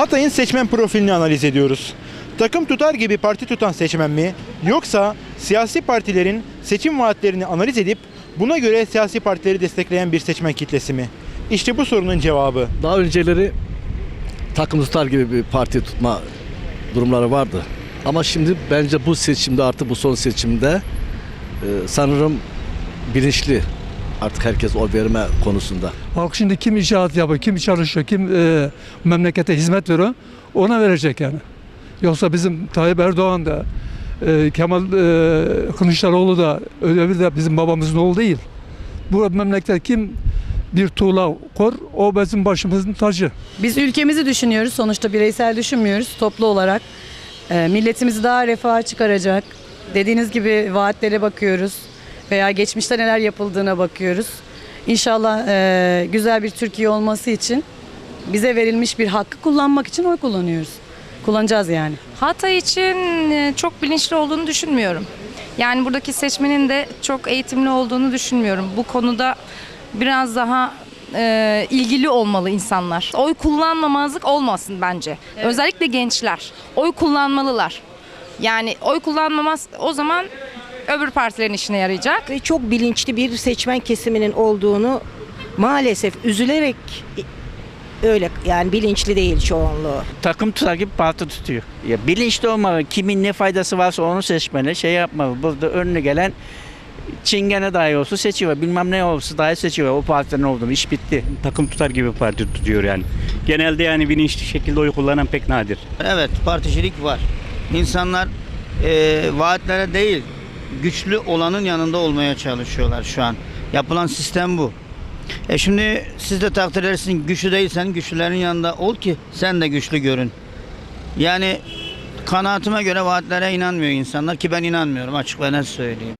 Hatay'ın seçmen profilini analiz ediyoruz. Takım tutar gibi parti tutan seçmen mi yoksa siyasi partilerin seçim vaatlerini analiz edip buna göre siyasi partileri destekleyen bir seçmen kitlesi mi? İşte bu sorunun cevabı. Daha önceleri takım tutar gibi bir parti tutma durumları vardı. Ama şimdi bence bu seçimde artık bu son seçimde e, sanırım bilinçli artık herkes oy verme konusunda. Halk şimdi kim icraat yapıyor, kim çalışıyor, kim e, memlekete hizmet veriyor ona verecek yani. Yoksa bizim Tayyip Erdoğan da e, Kemal e, Kılıçdaroğlu da öyle de bizim babamızın oğlu değil. Bu memlekette kim bir tuğla kor o bizim başımızın tacı. Biz ülkemizi düşünüyoruz. Sonuçta bireysel düşünmüyoruz. Toplu olarak e, milletimizi daha refaha çıkaracak. Dediğiniz gibi vaatlere bakıyoruz. Veya geçmişte neler yapıldığına bakıyoruz. İnşallah e, güzel bir Türkiye olması için bize verilmiş bir hakkı kullanmak için oy kullanıyoruz. Kullanacağız yani. Hatay için e, çok bilinçli olduğunu düşünmüyorum. Yani buradaki seçmenin de çok eğitimli olduğunu düşünmüyorum. Bu konuda biraz daha e, ilgili olmalı insanlar. Oy kullanmamazlık olmasın bence. Özellikle gençler. Oy kullanmalılar. Yani oy kullanmamaz o zaman öbür partilerin işine yarayacak. ve çok bilinçli bir seçmen kesiminin olduğunu maalesef üzülerek öyle yani bilinçli değil çoğunluğu. takım tutar gibi parti tutuyor. Ya bilinçli olmalı. Kimin ne faydası varsa onu seçmeli. Şey yapmalı. Burada önüne gelen çingene dahi olsa seçiyor. Bilmem ne olsa dahi seçiyor. O partinin olduğunu. iş bitti. takım tutar gibi parti tutuyor yani. Genelde yani bilinçli şekilde oy kullanan pek nadir. Evet particilik var. İnsanlar e, vaatlere değil güçlü olanın yanında olmaya çalışıyorlar şu an. Yapılan sistem bu. E şimdi siz de takdir edersiniz güçlü değilsen güçlülerin yanında ol ki sen de güçlü görün. Yani kanaatime göre vaatlere inanmıyor insanlar ki ben inanmıyorum açık ve net söyleyeyim.